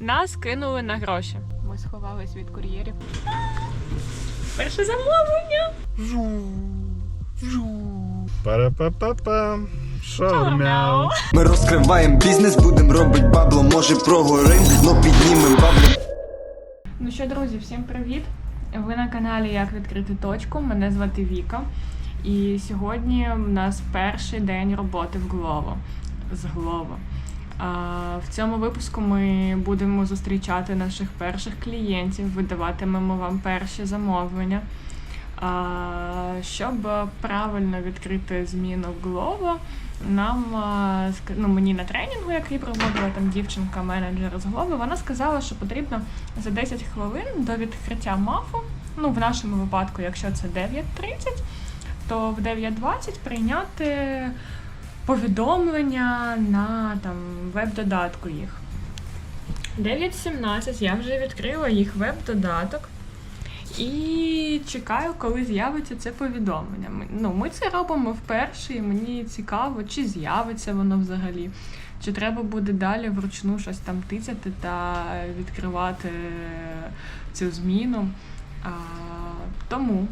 Нас кинули на гроші. Ми сховались від кур'єрів. Перше замовлення. Пара-па-па-па. Шаурмяу. Ми розкриваємо бізнес, будем робить бабло, може прогорим, но піднімем бабло. Ну що, друзі, всім привіт! Ви на каналі Як відкрити точку. Мене звати Віка. І сьогодні у нас перший день роботи в Glovo. З Glovo. В цьому випуску ми будемо зустрічати наших перших клієнтів, видаватимемо вам перші замовлення. Щоб правильно відкрити зміну Glovo, нам ну, мені на тренінгу, який проводила там дівчинка, менеджер з Glovo, вона сказала, що потрібно за 10 хвилин до відкриття мафу. Ну, в нашому випадку, якщо це 9.30, то в 9.20 прийняти повідомлення на там веб-додатку їх. 9.17 я вже відкрила їх веб-додаток. І чекаю, коли з'явиться це повідомлення. Ми, ну, ми це робимо вперше, і мені цікаво, чи з'явиться воно взагалі, чи треба буде далі вручну щось там тицяти та відкривати цю зміну. А, тому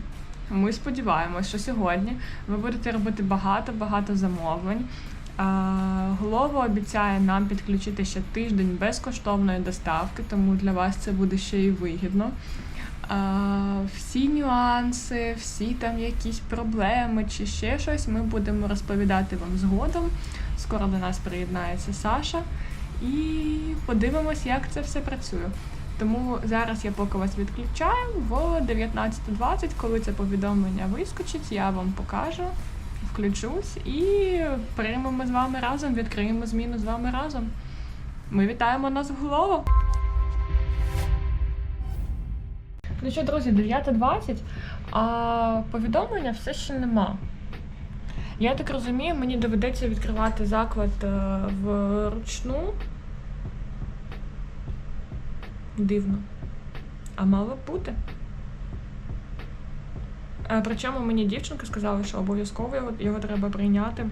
ми сподіваємося, що сьогодні ви будете робити багато-багато замовлень. Голово обіцяє нам підключити ще тиждень безкоштовної доставки, тому для вас це буде ще й вигідно. Всі нюанси, всі там якісь проблеми чи ще щось ми будемо розповідати вам згодом. Скоро до нас приєднається Саша і подивимось, як це все працює. Тому зараз я поки вас відключаю в 19.20, коли це повідомлення вискочить, я вам покажу, включусь і приймемо з вами разом, відкриємо зміну з вами разом. Ми вітаємо нас в голову! Ну що, друзі, 9.20, а повідомлення все ще нема. Я так розумію, мені доведеться відкривати заклад е, вручну. Дивно. А мало б бути. Е, Причому мені дівчинка сказала, що обов'язково його, його треба прийняти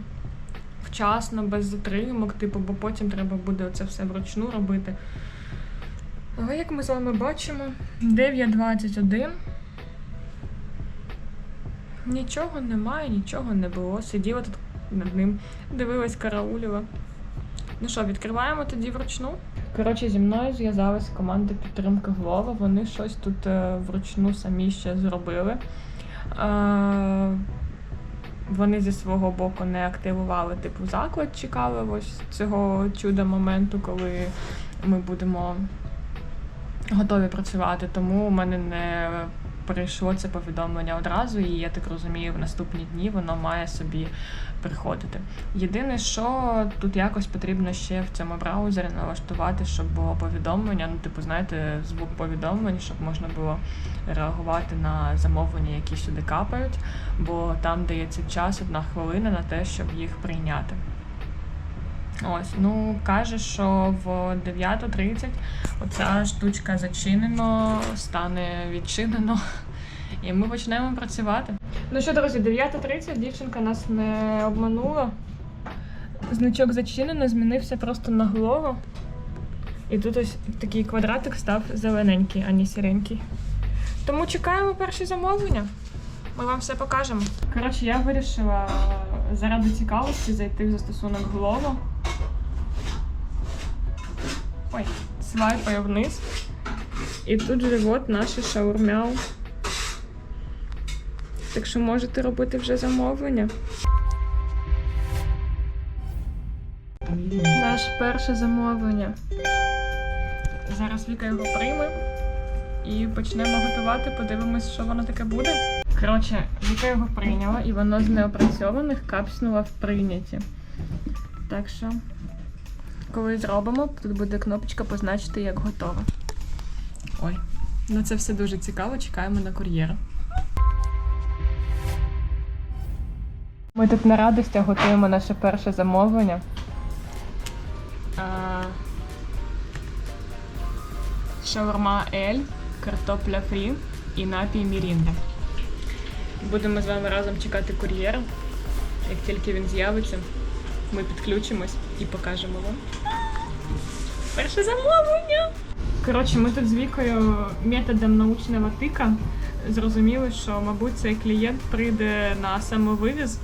вчасно, без затримок, типу, бо потім треба буде це все вручну робити. Але як ми з вами бачимо, 9.21. Нічого немає, нічого не було. Сиділа тут над ним, дивилась, карауліла. Ну що, відкриваємо тоді вручну? Коротше, зі мною зв'язалась команда підтримки Глова. Вони щось тут е, вручну самі ще зробили. Е, вони зі свого боку не активували типу заклад, чекали ось цього чуда моменту, коли ми будемо готові працювати. Тому у мене не прийшло це повідомлення одразу, і я так розумію, в наступні дні воно має собі приходити. Єдине, що тут якось потрібно ще в цьому браузері налаштувати, щоб було повідомлення. Ну, типу, знаєте, звук повідомлень, щоб можна було реагувати на замовлення, які сюди капають, бо там дається час одна хвилина на те, щоб їх прийняти. Ось, ну каже, що в 9.30 оця штучка зачинено, стане відчинено, і ми почнемо працювати. Ну що, друзі, 9.30 дівчинка нас не обманула. Значок зачинено, змінився просто на голову. І тут ось такий квадратик став зелененький, а не сіренький. Тому чекаємо перші замовлення. Ми вам все покажемо. Коротше, я вирішила заради цікавості зайти в застосунок Glovo. Свайпаю вниз. І тут же от наше шаурмяу. Так що можете робити вже замовлення. Наше перше замовлення. Зараз Віка його прийме і почнемо готувати, подивимось, що воно таке буде. Коротше, Віка його прийняла, і воно з неопрацьованих капснуло в прийняті. Так що, коли зробимо, тут буде кнопочка позначити як готово. Ой, ну це все дуже цікаво, чекаємо на кур'єра. Ми тут на радостях готуємо наше перше замовлення. А, Шаурма Ель, картопля фрі і напій Мірінда. Будемо з вами разом чекати кур'єра. Як тільки він з'явиться, ми підключимось і покажемо вам. Перше замовлення. Коротше, ми тут з Вікою методом научного тика зрозуміли, що, мабуть, цей клієнт прийде на самовивіз,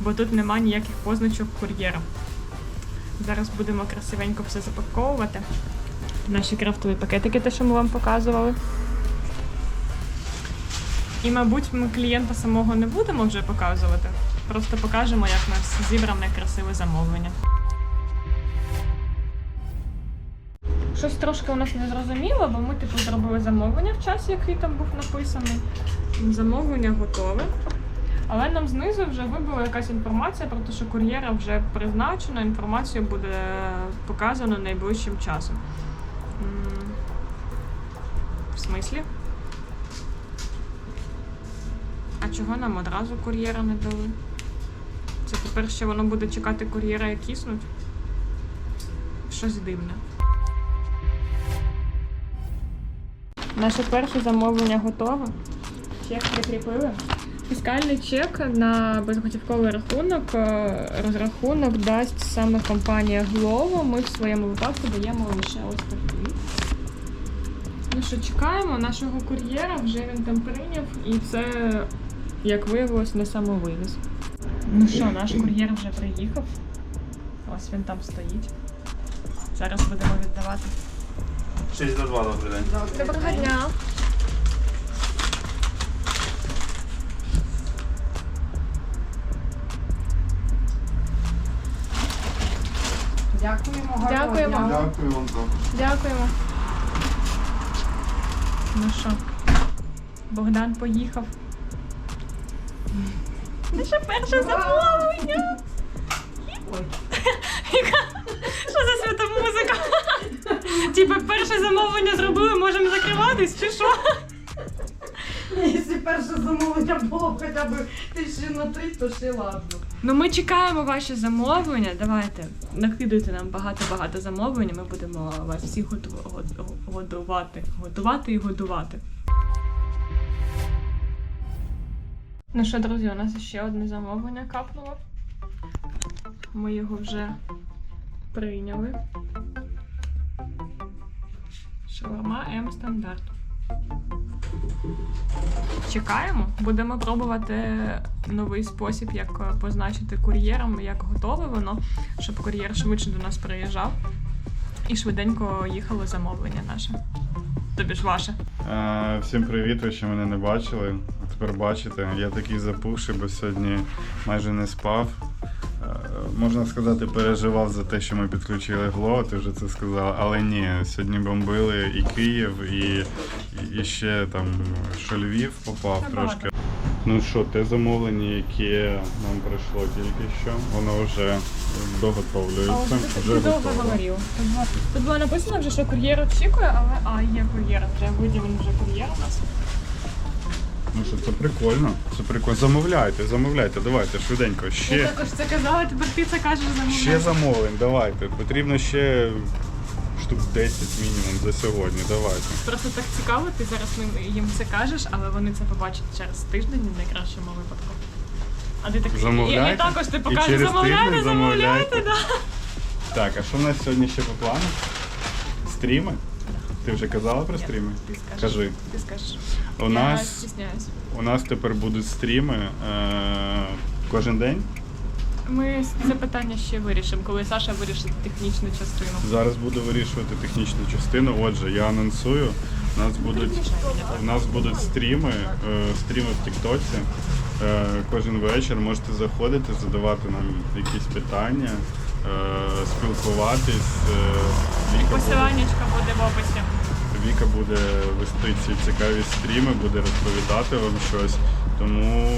бо тут нема ніяких позначок кур'єра. Зараз будемо красивенько все запаковувати. Наші крафтові пакетики, те, що ми вам показували. І, мабуть, ми клієнта самого не будемо вже показувати. Просто покажемо, як у нас зібране красиве замовлення. Щось трошки у нас не зрозуміло, бо ми типу зробили замовлення в часі, який там був написаний. Замовлення готове. Але нам знизу вже вибила якась інформація про те, що кур'єра вже призначено, інформація буде показана найближчим часом. В смислі? А чого нам одразу кур'єра не дали? Це тепер ще воно буде чекати кур'єра і киснуть? Щось дивне. Наше перше замовлення готове. Чек прикріпили. Фіскальний чек на безготівковий рахунок. е, Розрахунок дасть саме компанія Glovo. Ми в своєму випадку даємо лише ось такий. Ну що, чекаємо нашого кур'єра, вже він там прийняв, і це, як виявилось, не самовивіз. Ну що, наш кур'єр вже приїхав. Ось він там стоїть. Зараз будемо віддавати. 6 до 2, добрий день. Доброго дня. Дякуємо, гарного Дякуємо. дня. Дякую вам також. Дякуємо. Ну що, Богдан поїхав. Наше перше замовлення. Ой. За? Типа перше замовлення зробили, можемо закриватись чи що? Якщо перше замовлення було б хоча б тисячі на три, то ще ладно. Ну ми чекаємо ваші замовлення. Давайте накидуйте нам багато-багато замовлень. і Ми будемо вас всіх готу- год- годувати. Готувати і годувати. Ну що, друзі, у нас ще одне замовлення капнуло. Ми його вже прийняли. Шаурма М стандарт. Чекаємо. Будемо пробувати новий спосіб, як позначити кур'єром, як готове воно, щоб кур'єр швидше до нас приїжджав і швиденько їхало замовлення наше. Тобі ж ваше. Е, Всім привіт, ви ще мене не бачили. Тепер бачите, я такий запухший, бо сьогодні майже не спав. Можна сказати, переживав за те, що ми підключили Гло, ти вже це сказав. Але ні, сьогодні бомбили і Київ, і, і ще там що Львів попав трошки. Ну що, те замовлення, яке нам прийшло тільки що, воно вже доготовлюється. Вже ти довго говорив. Тут було написано вже, що кур'єр очікує, але а, є кур'єр. Вже виділений вже кур'єр у нас. Ну що, це прикольно. Це прикольно. Замовляйте, замовляйте, давайте швиденько. Я Ще, також це казала, тепер ти це кажеш ще замовляти. замовлень, давайте. Потрібно ще штук 10 мінімум за сьогодні. Давайте. Просто так цікаво, ти зараз ним- їм це кажеш, але вони це побачать через тиждень в найкращому випадку. А ти такий, і, і також ти І покажеш, через замовляйте, тиждень замовляйте, замовляйте. да. Так, а що в нас сьогодні ще по плану? Стріми? Ти вже казала про стріми? Ти скажеш. Кажи. Ти скажеш. У Я нас, стісняюсь. у нас тепер будуть стріми е- кожен день. Ми це питання ще вирішимо, коли Саша вирішить технічну частину. Зараз буду вирішувати технічну частину. Отже, я анонсую. У нас будуть, у нас будуть стріми, е, стріми в Тіктоці. Е, Кожен вечір можете заходити, задавати нам якісь питання, спілкуватись. Е, Віка Посиланнячка буде в описі. Віка буде вести ці цікаві стріми, буде розповідати вам щось. Тому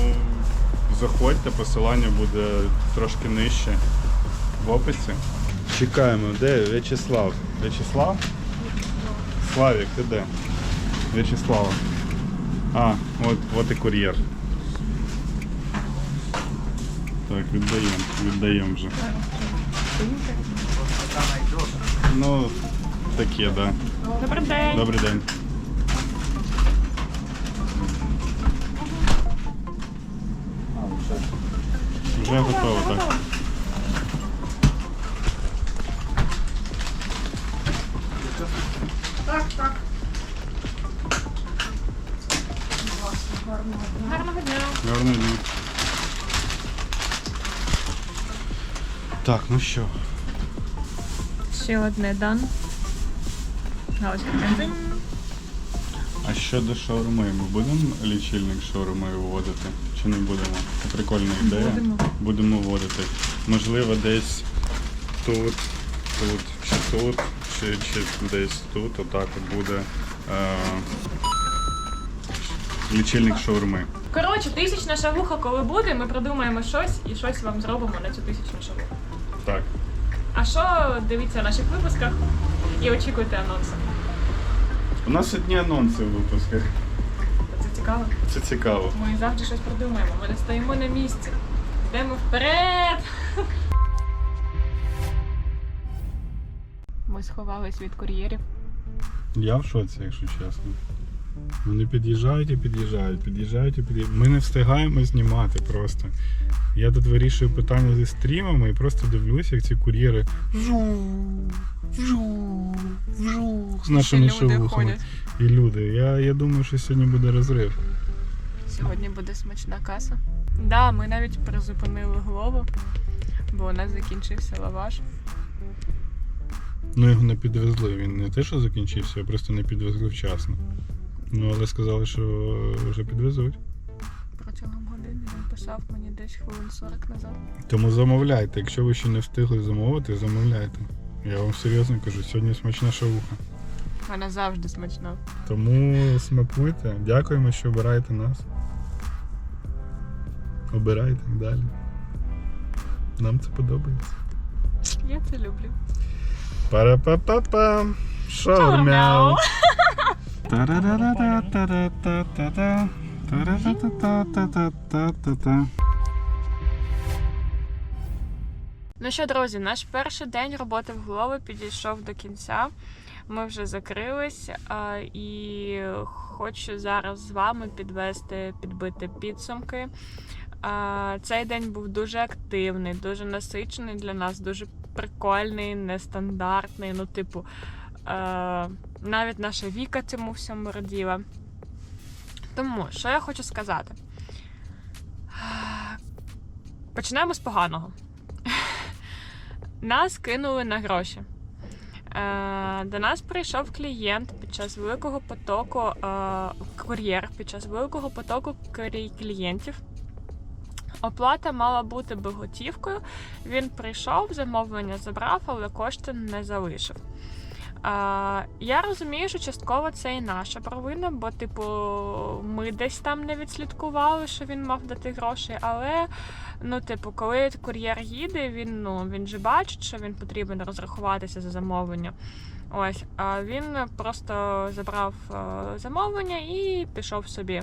заходьте, посилання буде трошки нижче в описі. Чекаємо, де В'ячеслав? В'ячеслав? Славік, ти де? В'ячеслава. А, от, от і кур'єр. Так, віддаємо, віддаємо вже. Ну, таке, так. Да. Добрий день. Добрий день. Вже готово, так. Так, так. Гарного дня. Гарного дня. Так, ну що? Ще одне дан. Галочка. А щодо шаурми, ми будемо лічильник шаурми вводити? Чи не будемо? Це прикольна ідея. Будемо. Будемо вводити. Можливо, десь тут, тут, чи тут, чи, чи десь тут, отак от буде е, лічильник шаурми. Коротше, тисячна шавуха, коли буде, ми придумаємо щось і щось вам зробимо на цю тисячну шавуху. Так. А що дивіться в наших випусках і очікуйте анонси. У нас одні анонси в випусках. Це цікаво. Це цікаво. Ми завжди щось придумаємо. Ми не стоїмо на місці. Йдемо вперед. Ми сховались від кур'єрів. Я в шоці, якщо чесно. Вони під'їжджають і під'їжджають, під'їжджають і під'їжджають. Ми не встигаємо знімати просто. Я тут вирішую питання зі стрімами і просто дивлюся, як ці кур'єри вжу, вжу, вжу з нашими шелухами. І люди. Я, я думаю, що сьогодні буде розрив. Сьогодні буде смачна каса. Да, ми навіть призупинили голову, бо у нас закінчився лаваш. Ну його не підвезли. Він не те, що закінчився, а просто не підвезли вчасно. Ну, але сказали, що вже підвезуть. Протягом години він писав мені десь хвилин 40 назад. Тому замовляйте. Якщо ви ще не встигли замовити, замовляйте. Я вам серйозно кажу, сьогодні смачна шавуха. Вона завжди смачна. Тому смакуйте. Дякуємо, що обираєте нас. Обирайте далі. Нам це подобається. Я це люблю. Пара-па-па-па. Шаурмяу. Ну що, друзі, наш перший день роботи в голові підійшов до кінця. Ми вже закрились і хочу зараз з вами підвести, підбити підсумки. Цей день був дуже активний, дуже насичений для нас, дуже прикольний, нестандартний. Ну, типу, навіть наша Віка цьому всьому раділа. Тому, що я хочу сказати? Почнемо з поганого. Нас кинули на гроші. Е, До нас прийшов клієнт під час великого потоку, е, кур'єр під час великого потоку клієнтів. Оплата мала бути би готівкою. Він прийшов, замовлення забрав, але кошти не залишив. Я розумію, що частково це і наша провина, бо, типу, ми десь там не відслідкували, що він мав дати гроші, але Ну, типу, коли кур'єр їде, він ну він же бачить, що він потрібен розрахуватися за замовлення. Ось, а він просто забрав е, замовлення і пішов собі.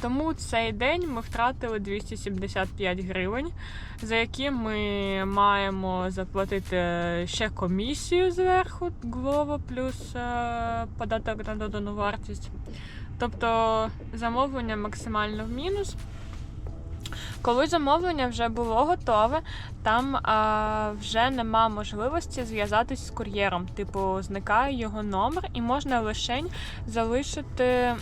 Тому цей день ми втратили 275 гривень, за які ми маємо заплатити ще комісію зверху, Glovo плюс е, податок на додану вартість. Тобто замовлення максимально в мінус. Коли замовлення вже було готове, там а, вже нема можливості зв'язатись з кур'єром. Типу, зникає його номер, і можна лише залишити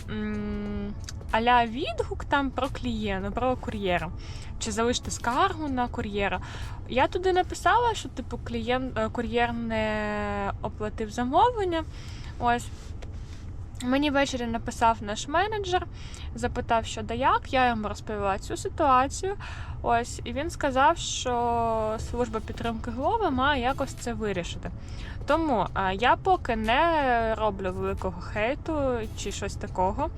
аля відгук там про клієнта, про кур'єра. Чи залишити скаргу на кур'єра. Я туди написала, що типу клієнт е, кур'єр не оплатив замовлення. Ось. Мені ввечері написав наш менеджер, запитав, що да як. Я йому розповіла цю ситуацію. Ось, і він сказав, що служба підтримки Глови має якось це вирішити. Тому а, я поки не роблю великого хейту чи щось такого.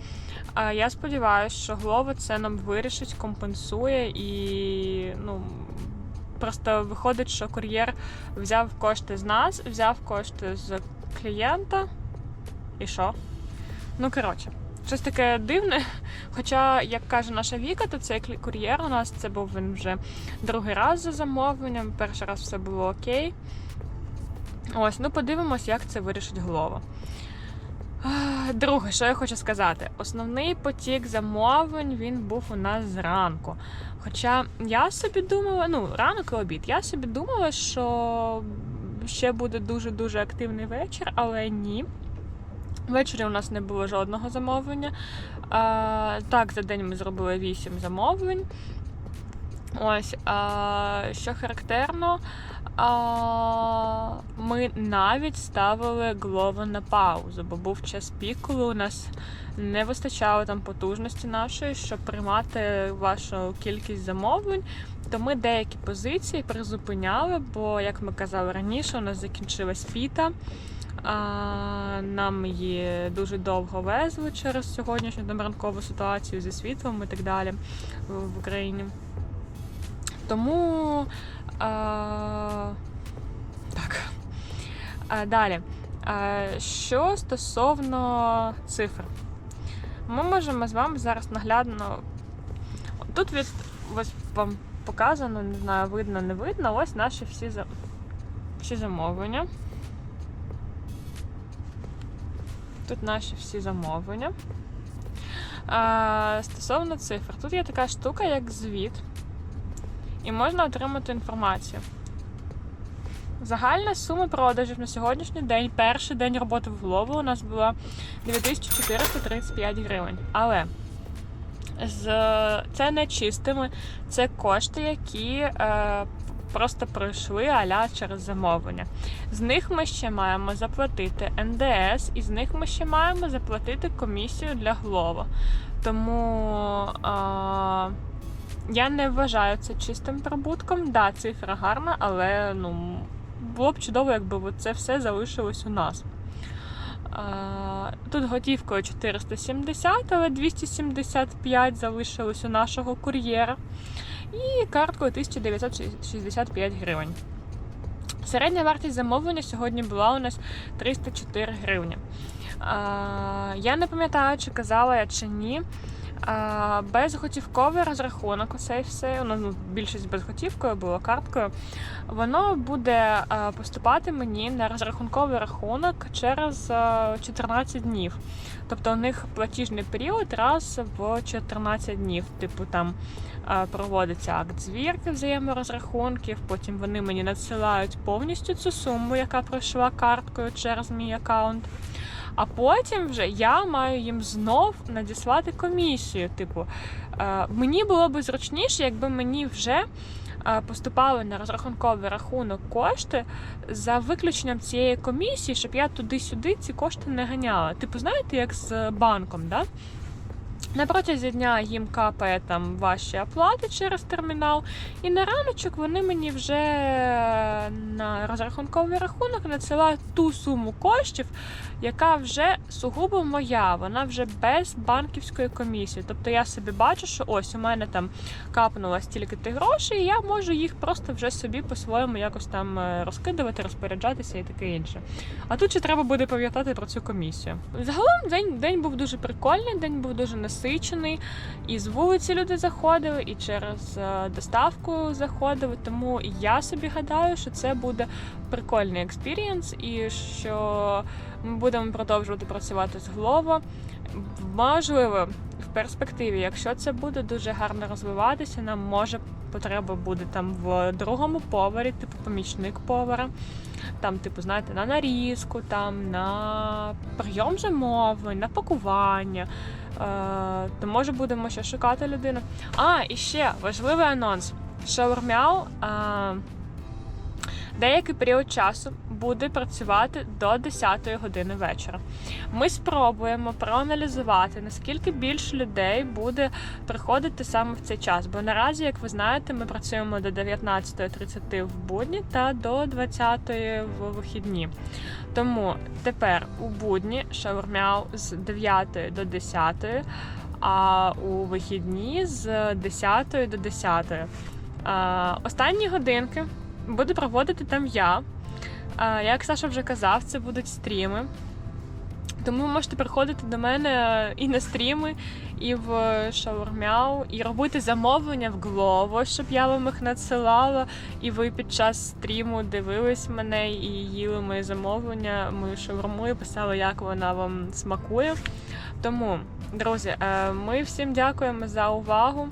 А, я сподіваюся, що Глова це нам вирішить, компенсує і ну. Просто виходить, що кур'єр взяв кошти з нас, взяв кошти з клієнта. І що? Ну, коротше, щось таке дивне. Хоча, як каже наша Віка, то цей кур'єр у нас це був він вже другий раз за замовленням. Перший раз все було окей. Ось, ну подивимось, як це вирішить голова. Друге, що я хочу сказати, основний потік замовлень він був у нас зранку. Хоча я собі думала, ну, ранок і обід, я собі думала, що ще буде дуже-дуже активний вечір, але ні. Ввечері у нас не було жодного замовлення. А, так, за день ми зробили 8 замовлень. Ось, а, що характерно, а, ми навіть ставили Glovo на паузу, бо був час пік, коли у нас не вистачало там потужності нашої, щоб приймати вашу кількість замовлень. То ми деякі позиції призупиняли, бо, як ми казали раніше, у нас закінчилась піта. Нам її дуже довго везли через сьогоднішню ранкову ситуацію зі світлом і так далі в Україні. Тому а, так. А, далі. А, що стосовно цифр, ми можемо з вами зараз наглядно. Тут від ось вам показано, не знаю, видно, не видно. Ось наші всі, всі замовлення. Тут наші всі замовлення. А, стосовно цифр, тут є така штука, як звіт, і можна отримати інформацію. Загальна сума продажів на сьогоднішній день, перший день роботи в Глову у нас була 9435 гривень. Але з, це не чистими, це кошти, які е, просто пройшли аля через замовлення. З них ми ще маємо заплатити НДС, і з них ми ще маємо заплатити комісію для Глова. Тому а, я не вважаю це чистим прибутком. Да, цифра гарна, але ну, було б чудово, якби це все залишилось у нас. Тут готівкою 470, але 275 залишилось у нашого кур'єра. І карткою 1965 гривень. Середня вартість замовлення сьогодні була у нас 304 гривні. Я не пам'ятаю, чи казала я чи ні. Безготівковий розрахунок, оце і все. Ну, більшість безготівкою було карткою. Воно буде поступати мені на розрахунковий рахунок через 14 днів. Тобто у них платіжний період раз в 14 днів. Типу там проводиться акт звірки взаєморозрахунків, потім вони мені надсилають повністю цю суму, яка пройшла карткою через мій аккаунт. А потім вже я маю їм знов надіслати комісію. Типу, е, мені було б зручніше, якби мені вже е, поступали на розрахунковий рахунок кошти за виключенням цієї комісії, щоб я туди-сюди ці кошти не ганяла. Типу, знаєте, як з банком, да? На протязі дня їм капає там ваші оплати через термінал, і на раночок вони мені вже на розрахунковий рахунок надсилають ту суму коштів, яка вже сугубо моя, вона вже без банківської комісії. Тобто я собі бачу, що ось у мене там капнуло стільки грошей, і я можу їх просто вже собі по-своєму якось там е, розкидувати, розпоряджатися і таке інше. А тут ще треба буде пам'ятати про цю комісію. Загалом день, день був дуже прикольний, день був дуже насичений. І з вулиці люди заходили, і через е, доставку заходили. Тому я собі гадаю, що це буде прикольний експірієнс, і що ми будемо продовжувати працювати з Глово. Можливо, в перспективі, якщо це буде дуже гарно розвиватися, нам може потреба буде там в другому поварі, типу помічник повара. Там, типу, знаєте, на нарізку, там на прийом замовлень, на пакування. Е, то може будемо ще шукати людину. А, і ще важливий анонс. Шаурмяу е, деякий період часу буде працювати до 10 години вечора. Ми спробуємо проаналізувати, наскільки більше людей буде приходити саме в цей час. Бо наразі, як ви знаєте, ми працюємо до 19.30 в будні та до 20.00 в вихідні. Тому тепер у будні шаурмяу з 9 до 10, а у вихідні з 10 до 10. Останні годинки буду проводити там я. Як Саша вже казав, це будуть стріми. Тому ви можете приходити до мене і на стріми, і в шаурмяу, і робити замовлення в Глово, щоб я вам їх надсилала. І ви під час стріму дивились мене і їли мої замовлення, мою шаурму і писали, як вона вам смакує. Тому, друзі, е, ми всім дякуємо за увагу.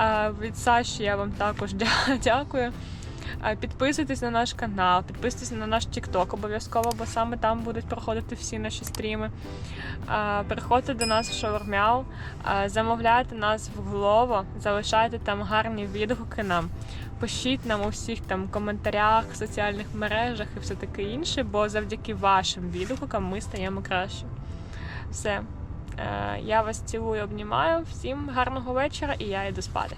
Е, Від Саші я вам також дякую. Підписуйтесь на наш канал, підписуйтесь на наш TikTok обов'язково, бо саме там будуть проходити всі наші стріми. Приходьте до нас в шаурмяу, е, замовляйте нас в Глово, залишайте там гарні відгуки нам. Пишіть нам у всіх там коментарях, соціальних мережах і все таке інше, бо завдяки вашим відгукам ми стаємо краще. Все. Е, Я вас цілую, обнімаю. Всім гарного вечора і я йду спати.